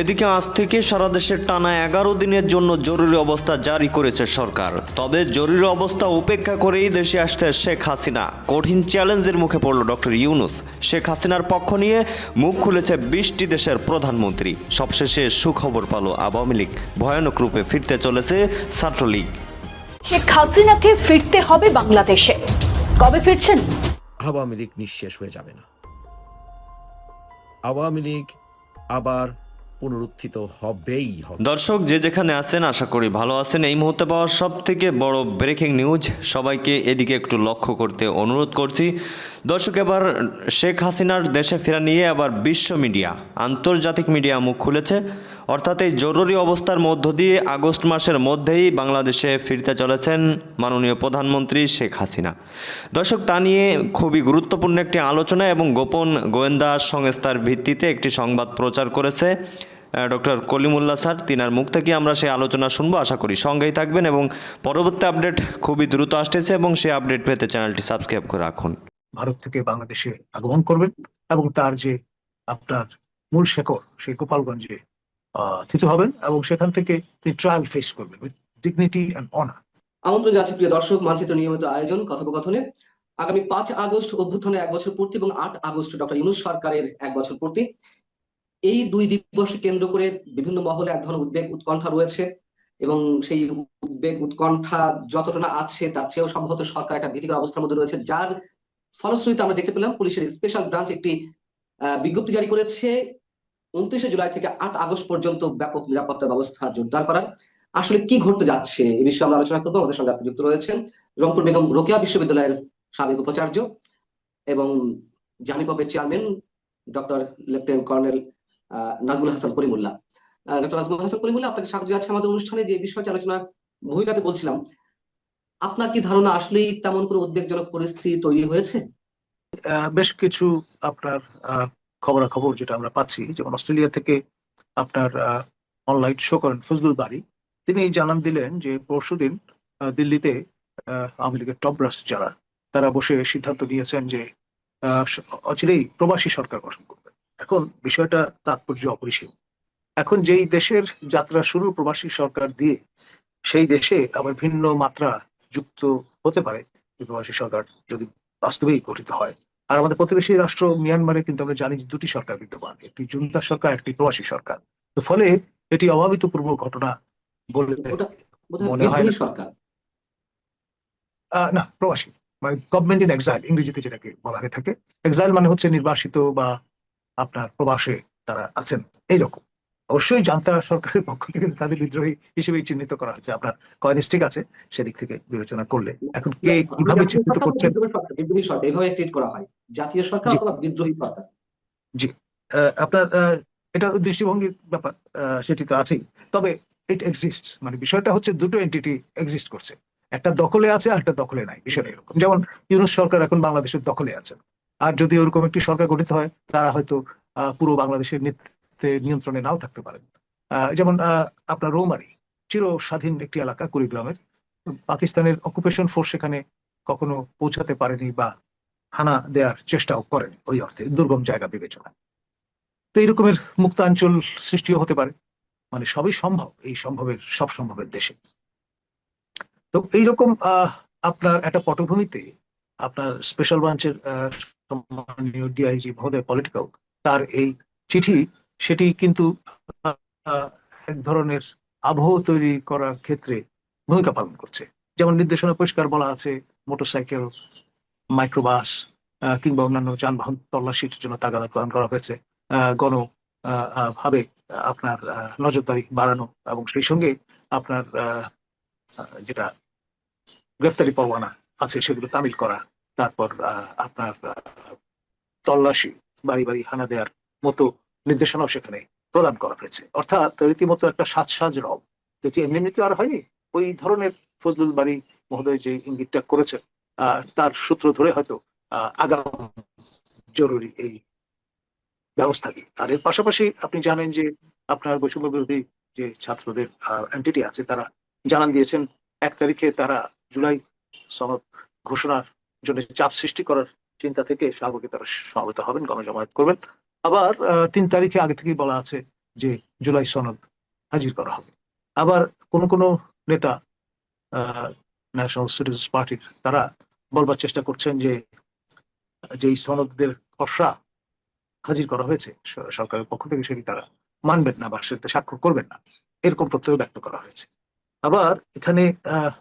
এদিকে আজ থেকে সারা দেশে টানা এগারো দিনের জন্য জরুরি অবস্থা জারি করেছে সরকার। তবে জরুরি অবস্থা উপেক্ষা করেই দেশে আসতে শেখ হাসিনা। কঠিন চ্যালেঞ্জের মুখে পড়ল ডক্টর ইউনুস। শেখ হাসিনার পক্ষ নিয়ে মুখ খুলেছে বিশটি দেশের প্রধানমন্ত্রী। সবশেষে সুখবর পাল আওয়ামী লীগ। ভয়ানক রূপে ফিরতে চলেছে ছাত্রলীগ। শেখ হাসিনাকে ফিরতে হবে বাংলাদেশে। কবে ফিরছেন? আওয়ামী লীগ নিঃশেষ হয়ে যাবে না। আওয়ামী লীগ আবার পুনরুত্থিত হবেই হবে। দর্শক, যে যেখানে আছেন, আশা করি ভালো আছেন। এই মুহূর্তে পাওয়া সব থেকে বড় ব্রেকিং নিউজ সবাইকে এদিকে একটু লক্ষ্য করতে অনুরোধ করছি। দর্শক, এবার শেখ হাসিনার দেশে ফেরা নিয়ে আবার বিশ্ব মিডিয়া আন্তর্জাতিক মিডিয়া মুখ খুলেছে। অর্থাৎ এই জরুরি অবস্থার মধ্য দিয়ে আগস্ট মাসের মধ্যেই বাংলাদেশে ফিরতে চলেছেন মাননীয় প্রধানমন্ত্রী শেখ হাসিনা। দর্শক, তা নিয়ে খুবই গুরুত্বপূর্ণ একটি আলোচনা এবং গোপন গোয়েন্দা সংস্থার ভিত্তিতে একটি সংবাদ প্রচার করেছে। ডক্টর কলিমুল্লাহ স্যার তিনার মুখ থেকে আমরা সেই আলোচনা শুনব। আশা করি সঙ্গেই থাকবেন এবং পরবর্তী আপডেট খুবই দ্রুত আসতেছে এবং সেই আপডেট পেতে চ্যানেলটি সাবস্ক্রাইব করে রাখুন। ভারত থেকে বাংলাদেশে আগমন করবেন এবং তার যে আপনার মূল শেকড় সেই গোপালগঞ্জে আহ, থিত হবেন এবং সেখান থেকে তিনি ট্রায়াল ফেস করবেন উইথ ডিগনিটি অ্যান্ড অনার আমন্ত্রণ জানাচ্ছি প্রিয় দর্শক মানচিত্র নিয়মিত আয়োজন কথোপকথনে। আগামী পাঁচ আগস্ট অভ্যুত্থানের এক বছর পূর্তি এবং আট আগস্ট ডক্টর ইউনুস সরকারের এক বছর পূর্তি। এই দুই দিবসকে কেন্দ্র করে বিভিন্ন মহলে এক ধরনের উদ্বেগ উৎকণ্ঠা রয়েছে এবং সেই উদ্বেগ উৎকণ্ঠা যতটা না আছে, তার চেয়েও সম্ভবত সরকার একটা ভীতিকর অবস্থার মধ্যে রয়েছে, যার ফলশ্রুতিতে আমরা দেখতে পেলাম পুলিশের স্পেশাল ব্রাঞ্চ একটি বিজ্ঞপ্তি জারি করেছে উনত্রিশে জুলাই থেকে আট আগস্ট পর্যন্ত ব্যাপক নিরাপত্তা ব্যবস্থা জোরদার করার আসলে কি ঘটতে যাচ্ছে এ বিষয়ে আমরা আলোচনা করব। আমাদের সঙ্গে যুক্ত রয়েছেন রংপুর বেগম রোকেয়া বিশ্ববিদ্যালয়ের সাবেক উপাচার্য এবং জানিপপের chairman doctor lieutenant colonel Nazmul Hasan Karimullah. Doctor Nazmul Hasan Karimullah, আপনাকে স্বাগত জানাচ্ছি আমাদের অনুষ্ঠানে যে বিষয়টি আলোচনা ভূমিকাতে বলছিলাম। আপনার কি ধারণা আসলেই তেমন কোনো উদ্বেগজনক পরিস্থিতি তৈরি হয়েছে? বেশ কিছু আপনার খবরাখবর যেটা আমরা পাচ্ছি। যেমন অস্ট্রেলিয়া থেকে আপনার অনলাইন শো করেন ফজলুল বাড়ি তিনি জানান দিলেন যে পরশুদিন দিল্লিতে আওয়ামী লীগের টপ ব্রাস যারা, তারা বসে সিদ্ধান্ত নিয়েছেন যে অচিরেই প্রবাসী সরকার গঠন করবে। এখন বিষয়টা তাৎপর্য অপরিসীম। এখন যেই দেশের যাত্রা শুরু প্রবাসী সরকার দিয়ে সেই দেশে আবার ভিন্ন মাত্রা যুক্ত হতে পারে প্রবাসী সরকার যদি বাস্তবেই গঠিত হয়। আর আমাদের প্রতিবেশী রাষ্ট্র মিয়ানমারে কিন্তু আমরা জানি যে দুটি সরকার বিদ্যমান একটি জুন্তা সরকার একটি প্রবাসী সরকার। তো ফলে এটি অভাবিতপূর্ব ঘটনা বলে মনে হয় না। প্রবাসী। মানে গভর্নমেন্ট ইন এক্সাইল ইংরেজিতে যেটাকে বলা হয়ে থাকে। এক্সাইল মানে হচ্ছে নির্বাসিত বা আপনার প্রবাসে তারা আছেন। এইরকম। অবশ্যই জান্তা সরকারের পক্ষ থেকে তাদের বিদ্রোহী হিসেবে চিহ্নিত করা হচ্ছে আপনার কয়েনিস্টিক আছে সেদিক থেকে বিবেচনা করলে। এখন কে কীভাবে চিহ্নিত করছেন? বিদ্রোহী সরকার, এভাবে ট্রিট করা হয়। জাতীয় সরকার জি। অথবা বিদ্রোহী সরকার। আহ, আপনার এটা দৃষ্টিভঙ্গির ব্যাপার। সেটি তো আছেই। তবে ইট এক্সিস্ট মানে বিষয়টা হচ্ছে দুটো এন্টিটি এক্সিস্ট করছে। একটা দখলে আছে আর একটা দখলে নাই বিষয়টা এরকম। যেমন ইউনুস সরকার এখন বাংলাদেশের দখলে আছেন। আর যদি ওরকম একটি সরকার গঠিত হয় তারা হয়তো আহ, পুরো বাংলাদেশের নেতৃত্বে নিয়ন্ত্রণে নাও থাকতে পারেন। আহ, যেমন আহ, আপনার রৌমারি চির স্বাধীন একটি এলাকা কুড়িগ্রামের। পাকিস্তানের অকুপেশন ফোর্স সেখানে কখনো পৌঁছাতে পারেনি বা হানা দেওয়ার চেষ্টাও করেন ওই অর্থে দুর্গম জায়গা বিবেচনায়। তো এইরকমের মুক্তাঞ্চল সৃষ্টিও হতে পারে। মানে সবই সম্ভব এই সম্ভবের সব সম্ভবের দেশে। তো এইরকম আহ, আপনার একটা পটভূমিতে আপনার স্পেশাল ব্রাঞ্চের সম্মানীয় ডিআইজি মহোদয় পলিটিক্যাল তার এই চিঠি, সেটি কিন্তু এক ধরনের আবহ তৈরি করার ক্ষেত্রে ভূমিকা পালন করছে। যেমন নির্দেশনা পরিষ্কার বলা আছে, মোটরসাইকেল মাইক্রোবাস কিংবা অন্যান্য যানবাহন তল্লাশির জন্য তাগাদা প্রদান করা হয়েছে। গণ ভাবে আপনার নজরদারি বাড়ানো এবং সেই সঙ্গে আপনার যেটা গ্রেফতারি পরোয়ানা আছে, সেগুলো তামিল করা তারপর আপনার তল্লাশি বাড়ি বাড়ি হানা দেওয়ার মতো নির্দেশনাও সেখানে প্রদান করা হয়েছে। অর্থাৎ রীতিমতো একটা সাজ সাজ রব। যেটি এমনি এমনিতে আর হয়নি। ওই ধরনের ফজলুল বাড়ি মহোদয় যে ইঙ্গিতটা করেছেন তার সূত্র ধরে হয়তো আগাম জরুরি এই ব্যবস্থাকে আর এর পাশাপাশি আপনি জানেন যে আপনার বৈষম্য বিরোধী যে ছাত্রদের এন্টিটি আছে, তারা জানান দিয়েছেন, এক তারিখে তারা জুলাই সনদ ঘোষণার জন্য চাপ সৃষ্টি করার চিন্তা থেকে স্বাভাবিক তারা সমবেত হবেন, গণজমায়েত করবেন। আবার তিন তারিখে আগে থেকেই বলা আছে যে জুলাই সনদ হাজির করা হবে। আবার কোন কোন নেতা ন্যাশনাল সিটিজেন্স পার্টির তারা বলবার চেষ্টা করছেন যে যে সনদদের খসড়া হাজির করা হয়েছে সরকারের পক্ষ থেকে সেটি তারা মানবেন না বা সেটা স্বাক্ষর করবেন না। এরকম প্রত্যয় ব্যক্ত করা হয়েছে। আবার এখানে, আহ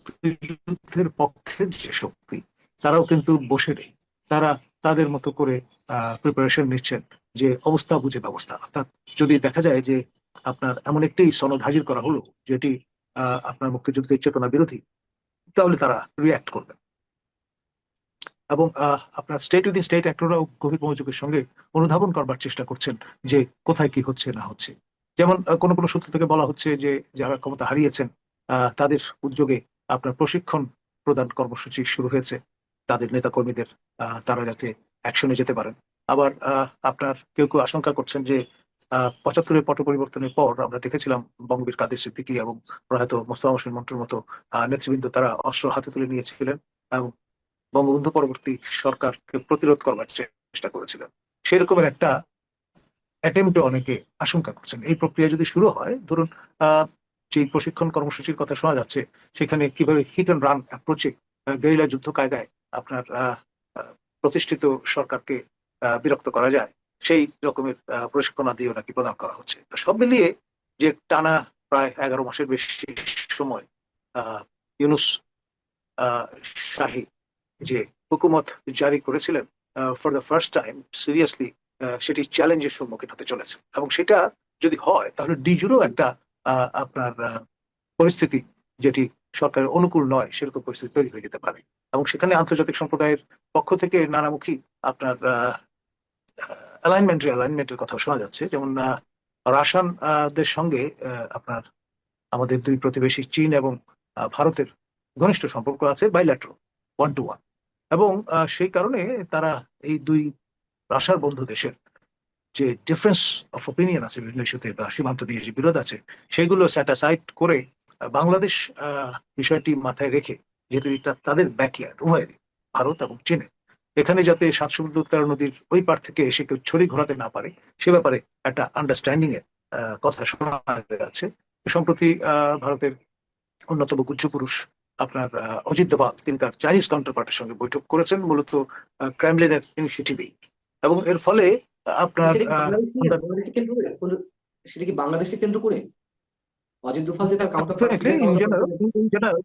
মুক্তিযুদ্ধের পক্ষের যে শক্তি, তারাও কিন্তু বসে নেই। তারা তাদের মতো করে প্রিপারেশন নিচ্ছেন যে অবস্থা বুঝে ব্যবস্থা। অর্থাৎ যদি দেখা যায় যে আপনার এমন একটি সনদ হাজির করা হলো, যেটি আপনার মুক্তিযুদ্ধের চেতনা বিরোধী, তাহলে তারা রিয়াক্ট করবেন এবং আপনার স্টেট উইদিন স্টেট অ্যাক্টররাও গভীর মনোযোগের সঙ্গে অনুধাবন করবার চেষ্টা করছেন যে কোথায় কি হচ্ছে, না হচ্ছে। যেমন কোনো কোনো সূত্র থেকে বলা হচ্ছে যে, যারা ক্ষমতা হারিয়েছেন তাদের উদ্যোগে আপনার প্রশিক্ষণ প্রদান কর্মসূচি শুরু হয়েছে। তাদের নেতা কর্মীদের তারা যাতে অ্যাকশনে যেতে পারেন। আবার আপনার কেউ কেউ আশঙ্কা করছেন যে পঁচাত্তরের পট পরিবর্তনের পর আমরা দেখেছিলাম বঙ্গবীর কাদের সিদ্দিকী এবং প্রয়াত মোস্তফা হোসেন মন্টুর মতো নেতৃবৃন্দ তারা অস্ত্র হাতে তুলে নিয়েছিলেন এবং বঙ্গবন্ধু পরবর্তী সরকারকে প্রতিরোধ করবার চেষ্টা করেছিলেন। সেরকমের একটা অ্যাটেম্পটে অনেকে আশঙ্কা করছেন। এই প্রক্রিয়া যদি শুরু হয়, ধরুন যে প্রশিক্ষণ কর্মসূচির কথা শোনা যাচ্ছে সেখানে কীভাবে হিট অ্যান্ড রান অ্যাপ্রোচে গেরিলা যুদ্ধ কায়দায় আপনার প্রতিষ্ঠিত সরকারকে বিরক্ত করা যায় সেই রকমের আহ, প্রশিক্ষণ আদিও নাকি প্রদান করা হচ্ছে। তো সব মিলিয়ে যে টানা প্রায় এগারো মাসের বেশি সময় ইউনুস শাহী যে হুকুমত জারি করেছিলেন for the first time seriously সেটি চ্যালেঞ্জের সম্মুখীন হতে চলেছে এবং সেটা যদি হয় তাহলে ডিজুরও একটা আপনার পরিস্থিতি যেটি সরকারের অনুকূল নয় সেরকম পরিস্থিতি তৈরি হয়ে যেতে পারে। এবং সেখানে আন্তর্জাতিক সম্প্রদায়ের পক্ষ থেকে নানামুখী আপনার অ্যালাইনমেন্ট অ্যালাইনমেন্টের কথা শোনা যাচ্ছে। যেমন আহ, রাশিয়ান আহ, দের সঙ্গে আপনার আমাদের দুই প্রতিবেশী চীন এবং ভারতের ঘনিষ্ঠ সম্পর্ক আছে বাইল্যাট্রো ওয়ান টু ওয়ান এবং সেই কারণে তারা এই দুই রাশার বন্ধু দেশের যে ডিফারেন্স অফ ওপিনিয়ন আছে বিভিন্ন ইস্যুতে বা সীমান্ত নিয়ে যে বিরোধ আছে, সেগুলো স্যাটাসাইড করে বাংলাদেশ বিষয়টি মাথায় রেখে, যেহেতু এটা তাদের ব্যাকয়ার্ড উভয়েরই, ভারত এবং চীনে এখানে যাতে সাত সমুদ্র নদীর ওই পার থেকে এসে কেউ ছড়ি ঘোরাতে না পারে, সে ব্যাপারে একটা আন্ডারস্ট্যান্ডিং এর কথা শোনা যাচ্ছে। সম্প্রতি ভারতের অন্যতম গুজ্জ পুরুষ আপনার অজিত দোভাল, তিনি তার চাইনিজ কাউন্টার পার্টির সঙ্গে বৈঠক করেছেন, মূলত ক্রেমলিনের ইনিশিয়েটিভেই এবং এর ফলে আপনার সেটা কি বাংলাদেশকে- কেন্দ্র করে? সেটা কি বাংলাদেশকে কেন্দ্র করে? অজিত দোভাল যে তার কাউন্টার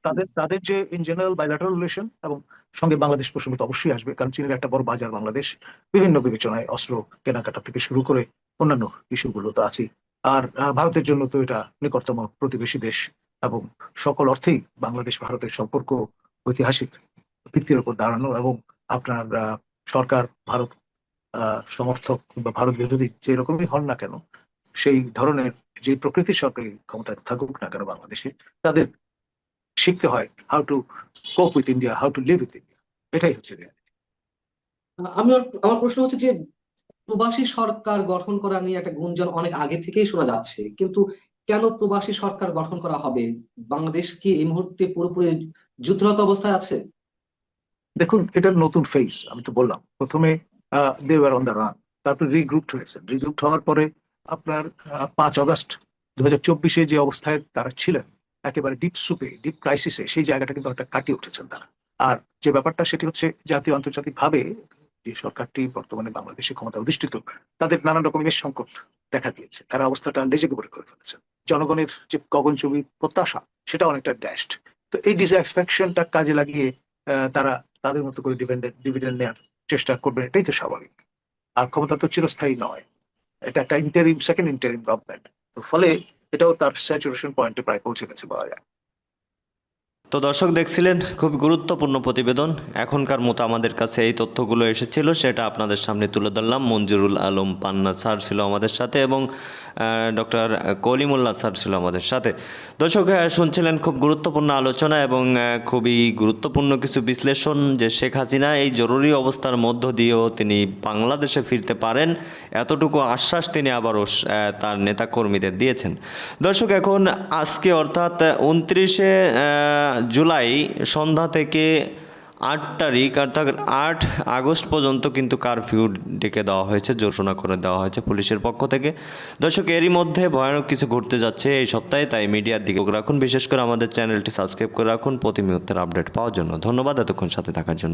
তাদের তাদের যে ইন জেনারেল বাইলাটারাল রিলেশন এবং সঙ্গে বাংলাদেশ প্রসঙ্গ তো অবশ্যই আসবে কারণ চীনের একটা বড় বাজার বাংলাদেশ বিভিন্ন বিবেচনায় অস্ত্র কেনাকাটা থেকে শুরু করে অন্যান্য ইস্যুগুলো তো আছেই। আর ভারতের জন্য তো এটা নিকটতম প্রতিবেশী দেশ এবং সকল অর্থেই বাংলাদেশ ভারতের সম্পর্ক ঐতিহাসিক ভিত্তির উপর দাঁড়ানো এবং আপনার সরকার ভারত সমর্থক বা ভারত বিরোধী যে রকমই হন না কেন সেই ধরনের যে প্রকৃতির সরকারি ক্ষমতায় থাকুক না কেন বাংলাদেশে তাদের শিখতে হয় how to cope with India how to live with India এটাই হচ্ছে। আমি আমার প্রশ্ন হচ্ছে যে প্রবাসী সরকার গঠন করা নিয়ে একটা গুঞ্জন অনেক আগে থেকেই শোনা যাচ্ছে কিন্তু কেন প্রবাসী সরকার গঠন করা হবে? বাংলাদেশ কি এই মুহূর্তে পুরোপুরি যুদ্ধরত অবস্থায় আছে? দেখুন এটা নতুন ফেজ আমি তো বললাম। প্রথমে they were on the run তারপরে রিগ্রুপড হয়েছে। রিগ্রুপড হওয়ার পরে আপনার পাঁচ অগস্ট দু চব্বিশে যে অবস্থায় তারা ছিলেন, একেবারে ডিপ সুপে ডিপ ক্রাইসিসে সেই জায়গাটা কিন্তু একটা কাটিয়ে উঠেছেন তারা। আর যে ব্যাপারটা, সেটি হচ্ছে জাতীয় আন্তর্জাতিক ভাবে যে সরকারটি বর্তমানে বাংলাদেশে ক্ষমতা অধিষ্ঠিত, তাদের নানান রকমের সংকট দেখা দিয়েছে। তারা অবস্থাটা লেজে গোবরে করে ফেলেছেন। জনগণের যে গগনচুবী প্রত্যাশা সেটা অনেকটা ড্যাশড তো এই ডিসঅ্যাটিসফ্যাকশনটা কাজে লাগিয়ে তারা তাদের মতো করে ডিভিডেন্ড নেওয়ার চেষ্টা করবেন, এটাই তো স্বাভাবিক। আর ক্ষমতা তো চিরস্থায়ী নয়। এটা একটা ইন্টারিম সেকেন্ড ইন্টারিম গভর্নমেন্ট তো ফলে এটাও তার স্যাচুরেশন পয়েন্টে প্রায় পৌঁছে গেছে বলা যায়। তো দর্শক দেখছিলেন, খুব গুরুত্বপূর্ণ প্রতিবেদন। এখনকার মতো আমাদের কাছে এই তথ্যগুলো এসেছিল, সেটা আপনাদের সামনে তুলে ধরলাম। মঞ্জুরুল আলম পান্না স্যার ছিল আমাদের সাথে এবং ডক্টর কলিমুল্লাহ স্যার ছিল আমাদের সাথে। দর্শক শুনছিলেন খুব গুরুত্বপূর্ণ আলোচনা এবং খুবই গুরুত্বপূর্ণ কিছু বিশ্লেষণ যে শেখ হাসিনা এই জরুরি অবস্থার মধ্য দিয়েও তিনি বাংলাদেশে ফিরতে পারেন, এতটুকু আশ্বাস তিনি আবারও তার নেতাকর্মীদের দিয়েছেন। দর্শক, এখন আজকে অর্থাৎ উনত্রিশে জুলাই সন্ধ্যা থেকে আট তারিখ অর্থাৎ আট আগস্ট পর্যন্ত কিন্তু কারফিউ ডেকে দেওয়া হয়েছে ঘোষণা করে দেওয়া হয়েছে পুলিশের পক্ষ থেকে। দর্শক, এরই মধ্যে ভয়ানক কিছু ঘটতে যাচ্ছে এই সপ্তাহে, তাই মিডিয়ার দিকে রাখুন। বিশেষ করে আমাদের চ্যানেলটি সাবস্ক্রাইব করে রাখুন। প্রতি আপডেট পাওয়ার জন্য ধন্যবাদ। এতক্ষণ সাথে থাকার জন্য।